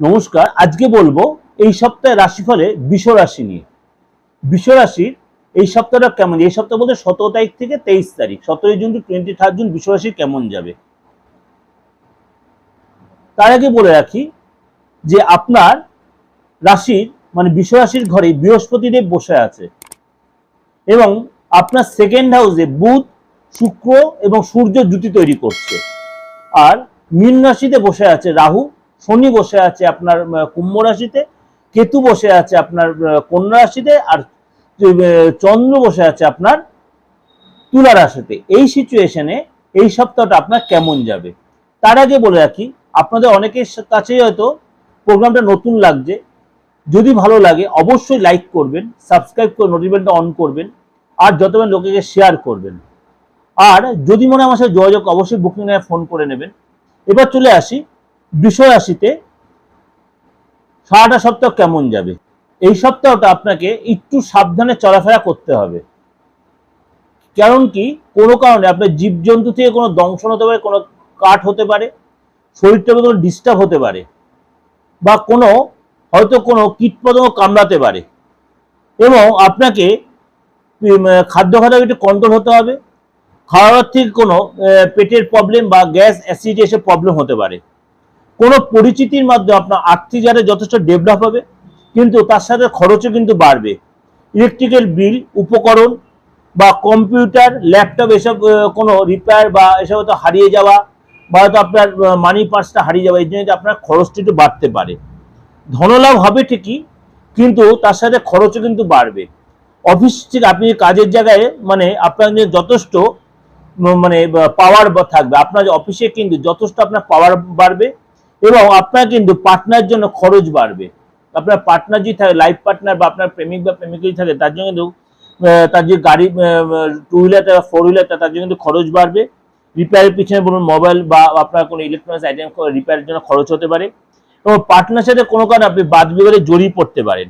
নমস্কার, আজকে বলব এই সপ্তাহে রাশিফলে বিষ রাশি নিয়ে। বিষ এই সপ্তাহটা কেমন? এই সপ্তাহ বলতে সতেরো তারিখ থেকে তেইশ তারিখ, সতেরোই June to twenty third June বিষ রাশি কেমন যাবে? তার আগে বলে রাখি যে আপনার রাশির মানে বিষ রাশির ঘরে বৃহস্পতিদেব বসে আছে এবং আপনার সেকেন্ড হাউসে বুধ, শুক্র এবং সূর্য জুতি তৈরি করছে। আর মীন রাশিতে বসে আছে রাহু শনি বসে আছে আপনার কুম্ভ রাশিতে, কেতু বসে আছে আপনার কন্যা রাশিতে, আর চন্দ্র বসে আছে আপনার তুলা রাশিতে। এই সিচুয়েশনে এই সপ্তাহটা আপনার কেমন যাবে? তার আগে বলে রাখি, আপনাদের অনেকের কাছেই হয়তো প্রোগ্রামটা নতুন লাগছে। যদি ভালো লাগে, অবশ্যই লাইক করবেন সাবস্ক্রাইব করে নোটিফিকেশনটা অন করবেন, আর যতবার লোকেকে শেয়ার করবেন। আর যদি মনে হয় আমার সাথে যোগাযোগ, অবশ্যই বুকিং ফোন করে নেবেন। এবার চলে আসি বিষয় রাশিতে সারাটা সপ্তাহ কেমন যাবে? এই সপ্তাহটা আপনাকে একটু সাবধানে চলাফেরা করতে হবে। কারণ কি? কোনো কারণে আপনার জীবজন্তু থেকে কোনো দংশন হতে পারে, কোনো কাঠ হতে পারে শরীরটা কোনো ডিস্টার্ব হতে পারে, বা কোনো, হয়তো কোনো কীটপতঙ্গ কামড়াতে পারে। এবং আপনাকে খাদ্য খাদ্য একটু কন্ট্রোল হতে হবে। খাওয়ার থেকে কোনো পেটের প্রবলেম বা গ্যাস অ্যাসিডি এসে প্রবলেম হতে পারে। কোনো পরিচিতির মাধ্যমে আপনার আর্থিক যাতে যথেষ্ট ডেভেলপ হবে, কিন্তু তার সাথে খরচও কিন্তু বাড়বে। ইলেকট্রিক্যাল বিল, উপকরণ বা কম্পিউটার, ল্যাপটপ এসব কোনো রিপেয়ার বা এসব হয়তো হারিয়ে যাওয়া বা হয়তো আপনার মানি পার্সটা হারিয়ে যাওয়া, এই জন্য আপনার খরচটা একটু বাড়তে পারে। ধনলাভ হবে ঠিকই, কিন্তু তার সাথে খরচও কিন্তু বাড়বে। অফিস থেকে আপনি কাজের জায়গায় মানে আপনার যথেষ্ট মানে পাওয়ার থাকবে, আপনার অফিসে কিন্তু যথেষ্ট আপনার পাওয়ার বাড়বে। এবং আপনার কিন্তু পার্টনার জন্য খরচ বাড়বে। আপনার পার্টনার যদি থাকে লাইফ পার্টনার বা আপনার প্রেমিক বা প্রেমিক যদি থাকে, তার জন্য কিন্তু তার যে গাড়ি টু হুইলার বা ফোর হুইলারটা তার জন্য কিন্তু খরচ বাড়বে। রিপেয়ারের পিছনে বলুন মোবাইল বা আপনার কোনো ইলেকট্রনিক্স আইটেম রিপেয়ারের জন্য খরচ হতে পারে। এবং পার্টনার সাথে কোনো কারণে আপনি বাদ বিবাদে জড়িয়ে পড়তে পারেন।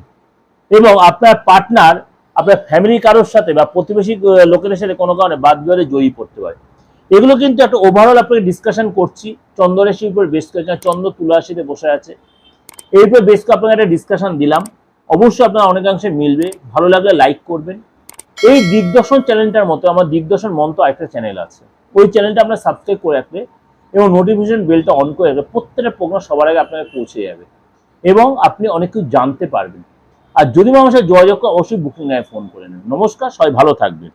এবং আপনার পার্টনার আপনার ফ্যামিলি কারোর সাথে বা প্রতিবেশী লোকেদের সাথে কোনো কারণে বাদ বিবাদে জড়িয়ে পড়তে পারে। এগুলো কিন্তু একটা ওভারঅল আপনাকে ডিসকাশন করছি। চন্দ্রের উপর বেশ করেছেন চন্দ্র তুলা রাশিতে বসে আছে। এর উপর বেশ করে আপনাকে একটা ডিসকাশন দিলাম। অবশ্যই আপনার অনেকাংশে মিলবে। ভালো লাগলে লাইক করবেন। এই দিগদর্শন চ্যানেলটার মতো আমার দিগদর্শন মন্ত্র একটা চ্যানেল আছে। ওই চ্যানেলটা আপনার সাবস্ক্রাইব করে রাখলে এবং নোটিফিকেশন বেলটা অন করে রাখলে প্রত্যেকটা প্রোগ্রাম সবার আগে আপনাকে পৌঁছে যাবে। এবং আপনি অনেক কিছু জানতে পারবেন। আর যদি সাথে যোগাযোগ করে অবশ্যই বুকিং নেয় ফোন করে নেন নমস্কার, সবাই ভালো থাকবেন।